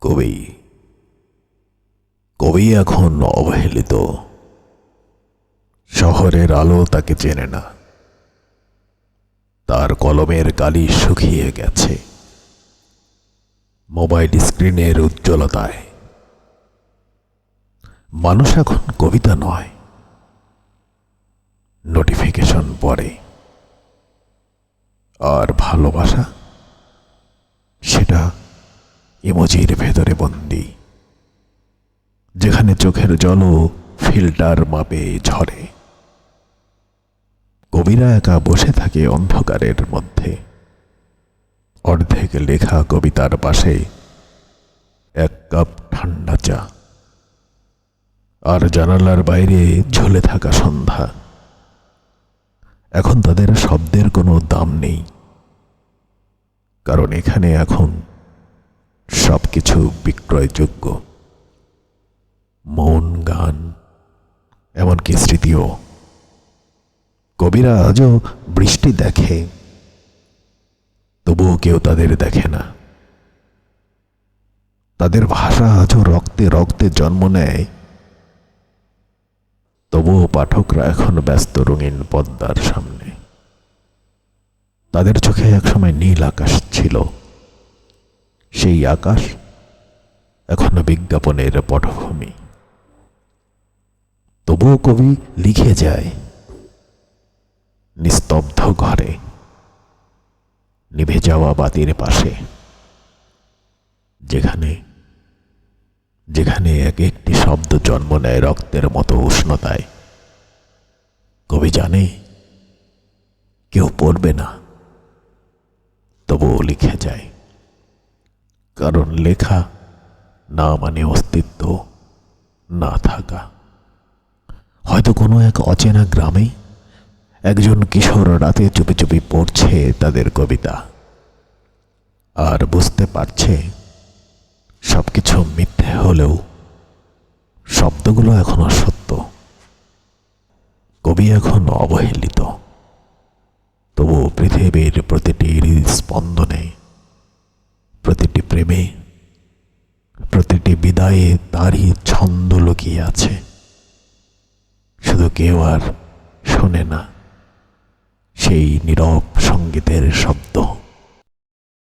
কবি। কবি এখন অবহেলিত। শহরের আলো তাকে চেনে না। তার কলমের কালি শুকিয়ে গেছে। মোবাইল স্ক্রিনের উজ্জ্বলতায়। মানুষ এখন কবিতা নয়। নোটিফিকেশন পড়ে। আর ভালোবাসা ইমোজির ভেতরে বন্দি, যেখানে চোখের জলও ফিল্টার মাপে ঝরে। কবিরা একা বসে থাকে অন্ধকারের মধ্যে। অর্ধেক লেখা কবিতার পাশে এক কাপ ঠান্ডা চা। আর জানালার বাইরে ঝুলে থাকা সন্ধ্যা। এখন তাদের শব্দের কোনো দাম নেই। কারণ এখানে এখন সব কিছু বিক্রয়যোগ্য। মন, গান, এমনকি স্মৃতিও। কবিরা আজও বৃষ্টি দেখে, তবুও কেউ তাদের দেখে না। তাদের ভাষা আজও রক্তে রক্তে জন্ম নেয়। তবুও পাঠকরা এখন ব্যস্ত রঙিন পদ্মার সামনে। তাদের চোখে একসময় নীল আকাশ ছিল। সেই আকাশ এখনও বিজ্ঞাপনের পটভূমি। তবুও কবি লিখে যায়, নিস্তব্ধ ঘরে, নিভে যাওয়া বাতির পাশে, যেখানে যেখানে এক একটি শব্দ জন্ম নেয় রক্তের মতো উষ্ণতায়। কবি জানে, কেউ পড়বে না, তবুও লিখে যায়। কারণ লেখা না মানে অস্তিত্ব, না থাকা। হয়তো কোনো এক অচেনা গ্রামে একজন কিশোর রাতে চুপি চুপি পড়ছে তাদের কবিতা। আর বুঝতে পারছে সবকিছু মিথ্যে হলেও শব্দগুলো এখনও সত্য। কবি এখন অবহেলিত। তবু পৃথিবীর প্রতিটি স্পন্দনে প্রতিটি প্রেমে প্রতিটি বিদায়ে তারই ছন্দ লুকিয়ে আছে। শুধু কেউ আর শোনে না, সেই নীরব সঙ্গীতের শব্দ।